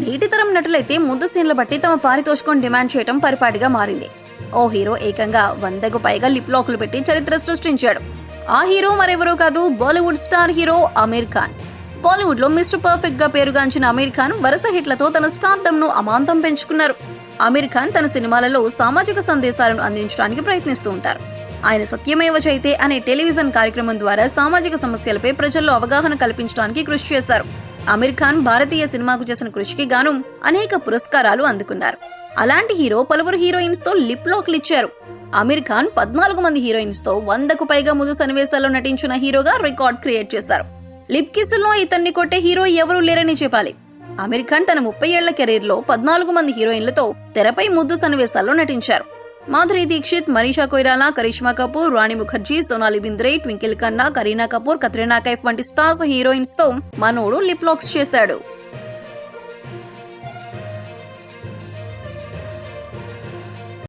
నేటి తరం నటులైతే ముద్దు సీన్ల బట్టి తమ పారితోషికం డిమాండ్ చేయడం పరిపాటిగా మారింది. ఓ హీరో ఏకంగా వందకు పైగా లిప్ లాక్లు పెట్టి చరిత్ర సృష్టించాడు. ఆ హీరో మరెవరో కాదు బాలీవుడ్ స్టార్ హీరో అమీర్ ఖాన్. బాలీవుడ్లో మిస్టర్ పర్ఫెక్ట్గా పేరుగాంచిన అమీర్ ఖాన్ వరుస హిట్లతో తన స్టార్డమ్ను అమాంతం పెంచుకున్నారు. అమీర్ ఖాన్ తన సినిమాలలో సామాజిక సందేశాలను అందించడానికి ప్రయత్నిస్తూ ఉంటారు. ఆయన సత్యమేవ చైతే అనే టెలివిజన్ కార్యక్రమం ద్వారా సామాజిక సమస్యలపై ప్రజల్లో అవగాహన కల్పించడానికి కృషి చేశారు. అమీర్ ఖాన్ భారతీయ సినిమాకు చేసిన కృషికి గాను అనేక పురస్కారాలు అందుకున్నారు. అలాంటి హీరో పలువురు హీరోయిన్స్తో లిప్ లాక్లు ఇచ్చారు. అమీర్ ఖాన్ పద్నాలుగు మంది హీరోయిన్స్తో వందకు పైగా ముదు సన్నివేశాల్లో నటించిన హీరోగా రికార్డ్ క్రియేట్ చేశారు. లిప్ కిసుల్లో ఇతన్ని కొట్టే హీరో ఎవరూ లేరని చెప్పాలి. అమీర్ ఖాన్ తన ముప్పై ఏళ్ళ కెరీర్లో పద్నాలుగు మంది హీరోయిన్లతో తెరపై ముద్దు సన్నివేశాల్లో నటించారు. మాధురి దీక్షిత్ మనీషా కొయిరాలా కరిష్మా కపూర్ రాణి ముఖర్జీ సోనాలి బింద్రే ట్వింకిల్ ఖన్నా కరీనా కపూర్ కత్రినా కైఫ్ వంటి స్టార్స్ హీరోయిన్స్తో మనోడు లిప్ లాక్స్ చేశాడు.